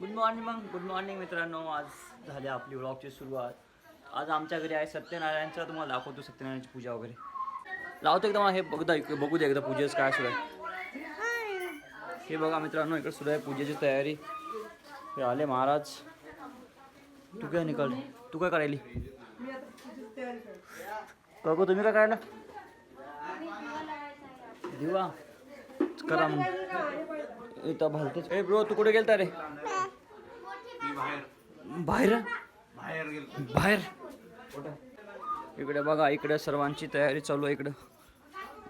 Good morning मग good morning मित्रांनो. आज झाली आपली व्लॉगची सुरुवात. आज आमच्या घरी आहे सत्यनारायणचा. तुम्हाला दाखवतो सत्यनारायणची पूजा वगैरे. लावतो एकदम हे बघता बघू दे एकदा पूजेचं काय सुरू आहे. हे बघा मित्रांनो इकडे सुरू आहे पूजेची तयारी. हे आले महाराज. तू काय निकाल? तू काय करायली? काकू तुम्ही काय करायला? दिवा? करा इथं भलतेच. ए ब्रो तू कुठे गेलता रे? बाहेर? बाहेर? इकडे बघा इकडे सर्वांची तयारी चालू आहे इकडं.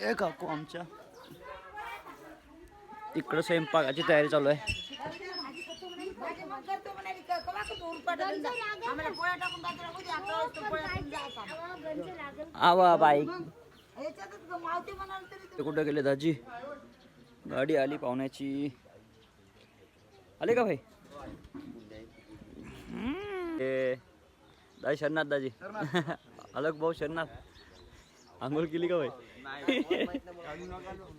ए काकू आमच्या. इकडं स्वयंपाकाची तयारी चालू आहे. आवा बाईक ते कुठं गेले दाजी? गाडी आली पाहुण्याची. आले का भाई? ए, दाजी शरणाथ दाजी. अलग भाऊ शरणाथ आंघोळ केली का भाई?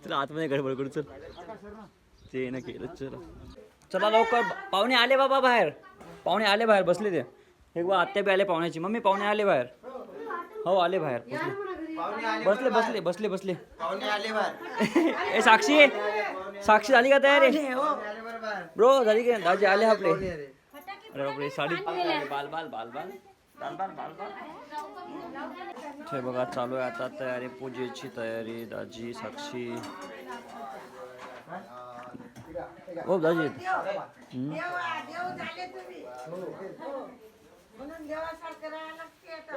चला आतमध्ये गडबड करू चल. ते ना केलं चला. चला लवकर. पाहुणे आले बाबा बाहेर. पाहुणे आले बाहेर बसले ते. हे बा आत्या बी आले पाहुण्याची. मम्मी पाहुणे आले बाहेर. हो आले बाहेर. बसले. बसले बसले बसले बसले. ए साक्षी साक्षी झाली का तयार? ब्रो झाली का दाजी आले आपले. अरे बापरे साडी बाल बाल बाल बाल. हे बघा चालू आहे आता तयारी पूजेची तयारी. दाजी साक्षी. हो दाजी म्हणून देवासारखं राहायला लागते आता.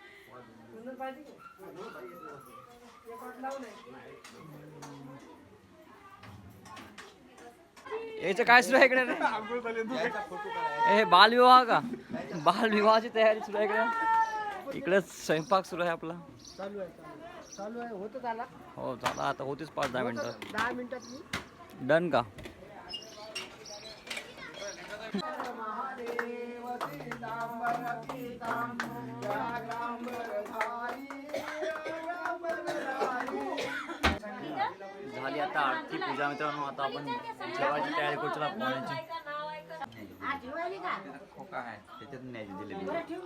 याचं काय सुरू आहे इकडे रे? ए बालविवाह का? बालविवाहाची तयारी सुरू आहे इकडे. स्वयंपाक सुरू आहे आपला. चालू आहे चालू आहे. चालू आहे. होतच आला हो झाला. आता होतीच पाच दहा मिनिटं. दहा मिनिटात डन का? झाली आता आरती पूजा मित्रांनो आता आपण जेवायची तयारी करू चला पाहुण्याची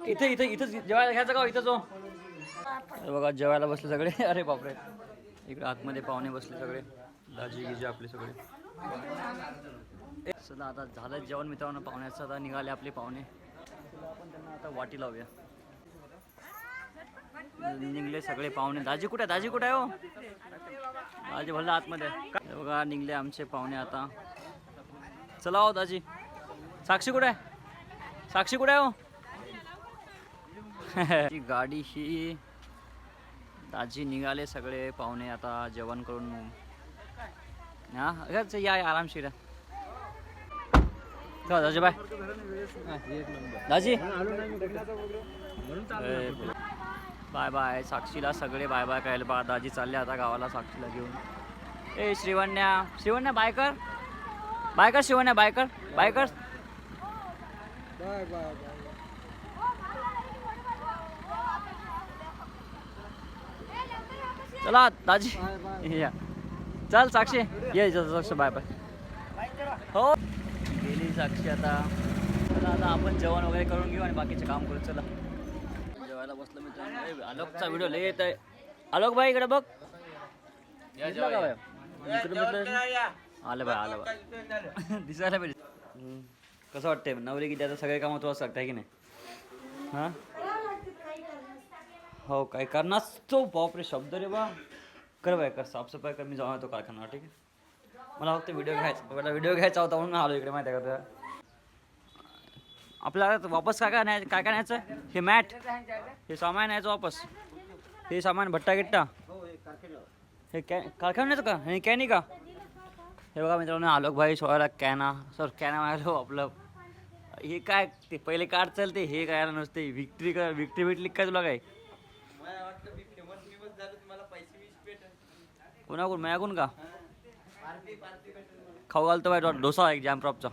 इथे इथे इथंच जेवायला घ्यायचं का हो? इथं जो बघा जेवायला बसले सगळे. अरे बापरे. इकडे आतमध्ये पाहुणे बसले सगळे. दाजी गिजी आपले सगळे. चला आता झालं जेवण मित्रांनो पाहुण्याचं. आता निघाले आपले पाहुणे. आपण त्यांना आता वाटी लावूया. निघले सगळे पाहुणे. दाजी कुठे दाजी कुठे आहे हो? दाजी भरला आतमध्ये आहे. बघा निघले आमचे पाहुणे आता. चला हो दाजी. साक्षी कुठे आहे? साक्षी कुठे आहे हो? ही गाडी ही दाजी निघाले सगळे पाहुणे आता जेवण करून. हा या या, आरामशीर. या. दाजी बाय. दाजी. बाय बाय साक्षीला सगळे बाय बाय करायला बा दाजी चालले आता गावाला साक्षीला घेऊन. ए श्रीवण्या. श्रीवण्या बाय कर. बाय कर श्रीवण्या बाय कर. बाय कर. चला दाजी. या. चल साक्षी. ये साक्षी बाय बाय. हो. साक्षी आता. चला आता आपण जेवण वगैरे करून घेऊ आणि बाकीचे काम करू. चला. जेवायला बसलो ए, आलोकचा व्हिडिओ लय येत आहे आलोक भाई इकडे बघ. आलं बाय आलं बाय दिसायला पाहिजे. कसं वाटतंय? नवरे की आता सगळे कामं तुला सांगताय की नाही? हां? हो काय करणार? तो बापरे शब्द रे बा. कर बाय कर. साफसफाई कर. मी जाऊन येतो कारखाना ठीक आहे? मला फक्त व्हिडिओ घ्यायचा. मला व्हिडिओ घ्यायचा होता म्हणून आलो इकडे माहिती आहे का आपल्याला वापस काय काय न्यायचं काय काय न्यायचं हे मॅट. हे सामान न्यायचं वापस. हे सामान भट्टा गिट्टा हे कॅ कारखाना न्यायचं का? हे कॅनी का? हे बघा मित्रांनो आलोक भाई सोळाला कॅना. सर कॅना मागलो आपलं हे काय? ते पहिले कार्ड चालते हे काय नसते. विक्ट्री का विक्ट्री भेटली काय तुला काय कोणाकडून? माझ्याकडून का पार्टी पार्टी भेटेल मला. खाऊ घालतो बाय डोसा एक जॅम प्रॉपचा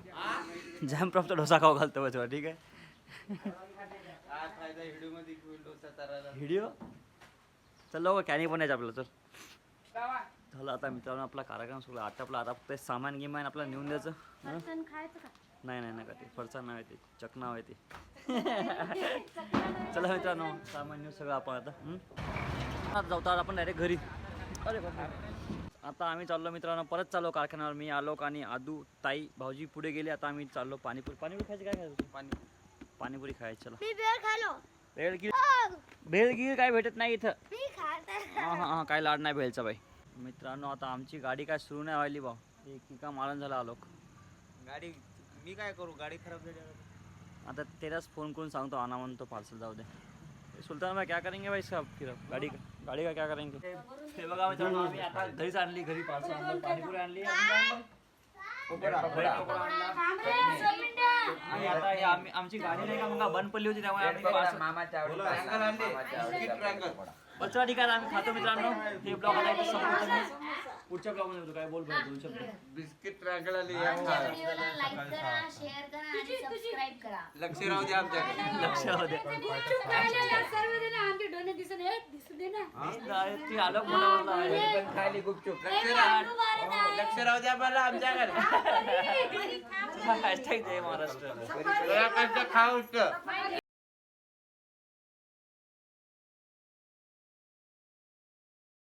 जॅम प्रॉपचा डोसा खाऊ घालतो बाय तुला ठीक आहे? व्हिडिओ चल लवकर कॅनी पण यायचं आपलं चल. झालं आता मित्रांनो आपला कार्यक्रम सुरू. आता आपला आता फक्त सामान गिमान आपल्याला नेऊन द्यायचं? नाही नाही नका ते. फरसाण नाव आहे ते. चक नाव आहे ते. चला मित्रांनो सामान नेऊ सगळं आपण आता जाऊ तर आपण डायरेक्ट घरी. आता आम्ही चाललो मित्रांनो परत चाललो कारखान्यावर. मी आलोक आणि आदू ताई भाऊजी पुढे गेले. आता आम्ही चाललो पाणीपुरी. पाणीपुरी खायची काय खायचं पाणी पाणीपुरी खायची चला. मी बेळ खालो. भेळ गिळ भेळ गिळ काय भेटत नाही इथं. मी खात हां हां हां काय लाड नाही भेळचा बाई. मित्रांनो आता आमची गाडी काय सुरू नाही व्हायली भाऊ. हे किका मारण झाला आलोक. गाडी मी काय करू? गाडी खराब झाली आता. तेराच फोन करून सांगतो आणा म्हणतो पार्सल जाऊ दे. सुलतान भाई क्या करेंगे भाई सब फिर गाडी गाडी का क्या करेंगे? हे बघा मित्रांनो आम्ही आता घरीच आणली घरी पार्सल आणलं पाणीपुरी आणि आता हे आम्ही आमची गाडी नाही का मग? बंद पडली होती त्यामुळे आम्ही ठीक आहे आम्ही खातो मित्रांनो हे ब्लॉग आता इथे संपवतो मी. पुढच्या ब्लॉगमध्ये काय बोल भाई दोन शब्द बिस्किट आली आमच्या व्हिडिओला लाईक करा शेअर करा आणि सबस्क्राईब करा. लक्ष राहू द्या आमच्याकडे लक्ष होते ती आलोक बोलावला आहे. पण खाली गुपचूप लक्ष राहा लक्ष राहू द्या मला आमच्याकडे हॅशटॅग जय महाराष्ट्र खाऊ